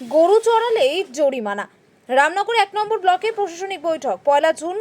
গরু চড়ালেই জরিমানা। রামনগর এক নম্বর ব্লকে প্রশাসনিক বৈঠক পয়লা জুন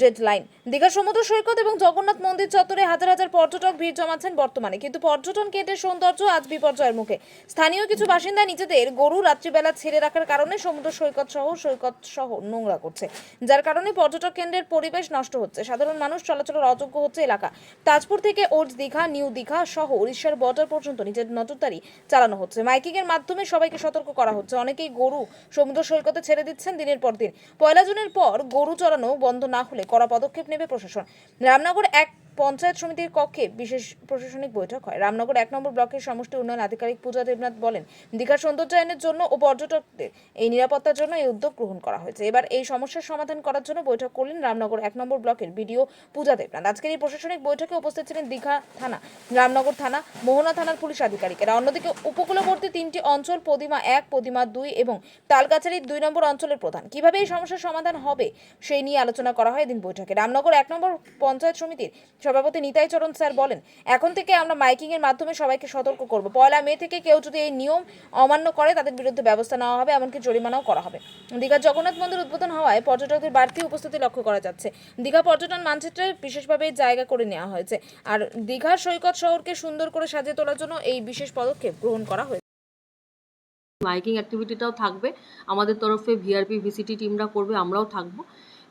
ডেডলাইন দীঘা সমুদ্র সৈকত এবং জগন্নাথ মন্দির চত্বরে হাজার হাজার পর্যটক ভিড় জমাচ্ছেন বর্তমানে। কিন্তু পর্যটন কেন্দ্রের সৌন্দর্য আজ বিপর্যয়ের মুখে। স্থানীয় কিছু বাসিন্দা নিজেদের গরু রাত্রিবেলা ছেড়ে রাখার কারণে সমুদ্র সৈকত সহ সৈকত সহ নোংরা করছে, যার কারণে পর্যটক কেন্দ্রের পরিবেশ নষ্ট হচ্ছে। সাধারণ মানুষ চলাচলের অযোগ্য হচ্ছে এলাকা। তাজপুর থেকে ওল্ড দীঘা, নিউ দীঘা সহ উড়িষ্যার বর্ডার পর্যন্ত নিজের নজরদারি চালানো হচ্ছে। মাইকিং এর মাধ্যমে সবাইকে সতর্ক করা হচ্ছে। অনেকেই গরু সমুদ্র সৈকতে ছেড়ে দিচ্ছেন দিনের পর দিন। পয়লা জুনের পর গরু চড়ানো বন্ধ না হলে কড়া পদক্ষেপ নেবে প্রশাসন। রামনগর এক পঞ্চায়েত সমিতির কক্ষে বিশেষ প্রশাসনিক বৈঠক হয়। রামনগর এক নম্বর ব্লকের সমষ্টি উন্নয়ন আধিকারিক পূজা দেবনাথ বলেন, দীঘার সৌন্দর্যায়নের জন্য ও পর্যটকদের এই নিরাপত্তার জন্য এই উদ্যোগ গ্রহণ করা হয়েছে। এবার এই সমস্যার সমাধান করার জন্য বৈঠক করলেন রামনগর এক নম্বর ব্লকের বিডিও পূজা দেবনাথ। আজকের এই প্রশাসনিক বৈঠকে উপস্থিত ছিলেন দীঘা থানা, রামনগর থানা, মোহনা থানার পুলিশ আধিকারিকেরা। অন্যদিকে উপকূলবর্তী তিনটি অঞ্চল পদিমা এক পদিমা দুই এবং তালগাছাড়ির দুই নম্বর অঞ্চলের প্রধান। কীভাবে এই সমস্যার সমাধান হবে, সেই নিয়ে আলোচনা করা হয় এদিন বৈঠকে। রামনগর এক নম্বর পঞ্চায়েত সমিতির সভাপতি নিতাই চরণ স্যার বলেন, এখন থেকে আমরা মাইকিং এর মাধ্যমে সবাইকে সতর্ক করব। পয়লা মে থেকে কেউ যদি এই নিয়ম অমান্য করে, তাদের বিরুদ্ধে ব্যবস্থা নেওয়া হবে, এমনকি জরিমানাও করা হবে। দীঘার জগন্নাথ মন্দির উদ্বোধন হওয়ায় পর্যটকদের বাড়তি উপস্থিতি লক্ষ্য করা যাচ্ছে। দীঘা পর্যটন মানচিত্রে বিশেষভাবে জায়গা করে নেওয়া হয়েছে। আর দীঘার সৈকত শহরকে সুন্দর করে সাজিয়ে তোলার জন্য এই বিশেষ পদক্ষেপ গ্রহণ করা হয়েছে। মাইকিং অ্যাক্টিভিটিটাও থাকবে। আমাদের তরফে ভিআরপি ভিসিটি টিমরা করবে, আমরাও থাকব।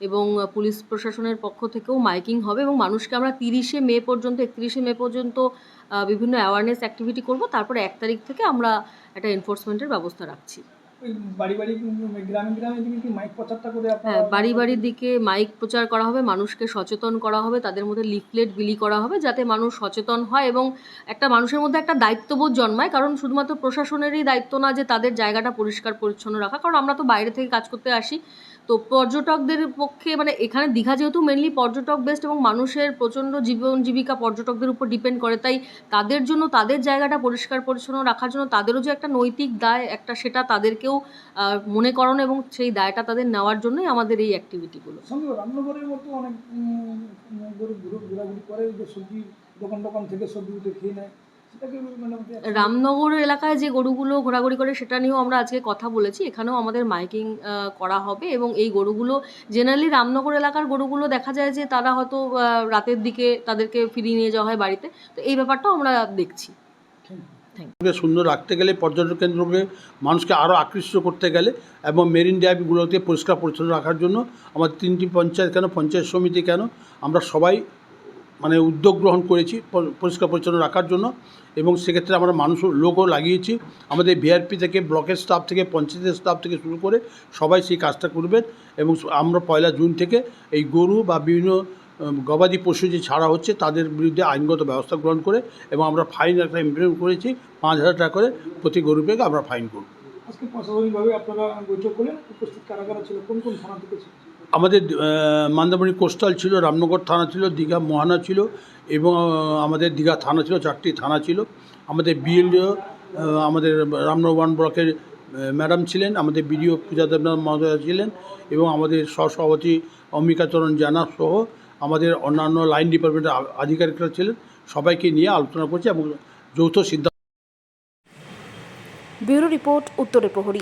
এবং পুলিশ প্রশাসনের পক্ষ থেকেও মাইকিং হবে এবং মানুষকে আমরা তিরিশে মে পর্যন্ত, একত্রিশে মে পর্যন্ত বিভিন্ন অ্যাওয়ারনেস অ্যাক্টিভিটি করব। তারপরে এক তারিখ থেকে আমরা একটা এনফোর্সমেন্টের ব্যবস্থা রাখছি। বাড়ি হ্যাঁ বাড়ি বাড়ির দিকে মাইক প্রচার করা হবে, মানুষকে সচেতন করা হবে, তাদের মধ্যে লিফলেট বিলি করা হবে যাতে মানুষ সচেতন হয় এবং একটা মানুষের মধ্যে একটা দায়িত্ববোধ জন্মায়। কারণ শুধুমাত্র প্রশাসনেরই দায়িত্ব না যে তাদের জায়গাটা পরিষ্কার, পরিচ্ছন্ন রাখা, কারণ আমরা তো বাইরে থেকে কাজ করতে আসি। তো পর্যটকদের পক্ষে মানে এখানে দীঘা যেহেতু মেনলি পর্যটক বেস্ট এবং মানুষের প্রচণ্ড জীবন জীবিকা পর্যটকদের উপর ডিপেন্ড করে, তাই তাদের জন্য তাদের জায়গাটা পরিষ্কার, পরিচ্ছন্ন রাখার জন্য তাদেরও যে একটা নৈতিক দায়, একটা সেটা তাদেরকেও আহ, মনে করানো এবং সেই দায়টা তাদের নেওয়ার জন্যই আমাদের এই অ্যাক্টিভিটিগুলো রামনগরের মতো অনেক ঘোরাঘুরি করে যে সবজি দোকান টোকান থেকে সবজি উঠে খেয়ে নেয়। মানে রামনগর এলাকায় যে গরুগুলো ঘোরাঘুরি করে সেটা নিয়েও আমরা আজকে কথা বলেছি। এখানেও আমাদের মাইকিং করা হবে এবং এই গরুগুলো জেনারেলি রামনগর এলাকার গরুগুলো দেখা যায় যে তারা হয়তো রাতের দিকে তাদেরকে ফিরিয়ে নিয়ে যাওয়া হয় বাড়িতে। তো এই ব্যাপারটাও আমরা দেখছি। সুন্দর রাখতে গেলে পর্যটন কেন্দ্রকে মানুষকে আরও আকৃষ্ট করতে গেলে এবং মেরিন ড্রাইভগুলোকে পরিষ্কার পরিচ্ছন্ন রাখার জন্য আমাদের তিনটি পঞ্চায়েত কেন, পঞ্চায়েত সমিতি কেন, আমরা সবাই মানে উদ্যোগ গ্রহণ করেছি পরিষ্কার পরিচ্ছন্ন রাখার জন্য এবং সেক্ষেত্রে আমরা মানুষ লোকও লাগিয়েছি। আমাদের ভিআরপি থেকে, ব্লকের স্টাফ থেকে, পঞ্চায়েতের স্টাফ থেকে শুরু করে সবাই সেই কাজটা করবেন এবং আমরা পয়লা জুন থেকে এই গরু বা বিভিন্ন গবাদি পশু যে ছাড়া হচ্ছে তাদের বিরুদ্ধে আইনগত ব্যবস্থা গ্রহণ করে এবং আমরা ফাইন একটা ইমপ্লিমেন্ট করেছি পাঁচ হাজার টাকা করে প্রতি গরু পেকে আমরা ফাইন করব আজকে প্রশাসনিকভাবে আপনারা বৈঠক করলেন উপস্থিত কারা কারা ছিল কোন কোন থানা থেকে ছিল? আমাদের মান্দামণি কোস্টাল ছিল রামনগর থানা ছিল দীঘা মহানা ছিল এবং আমাদের দীঘা থানা ছিল চারটি থানা ছিল আমাদের বিএলডিও আমাদের রামনগর ব্লকের ম্যাডাম ছিলেন আমাদের বিডিও পূজা দেবনাথ মহোদয়া ছিলেন এবং আমাদের সহসভাপতি অম্বিকাচরণ জানা সহ আমাদের অন্যান্য লাইন ডিপার্টমেন্টের আধিকারিকরা ছিলেন, সবাইকে নিয়ে আলোচনা করছে এবং যৌথ সিদ্ধান্ত ব্যুরো রিপোর্ট উত্তরের প্রহরী।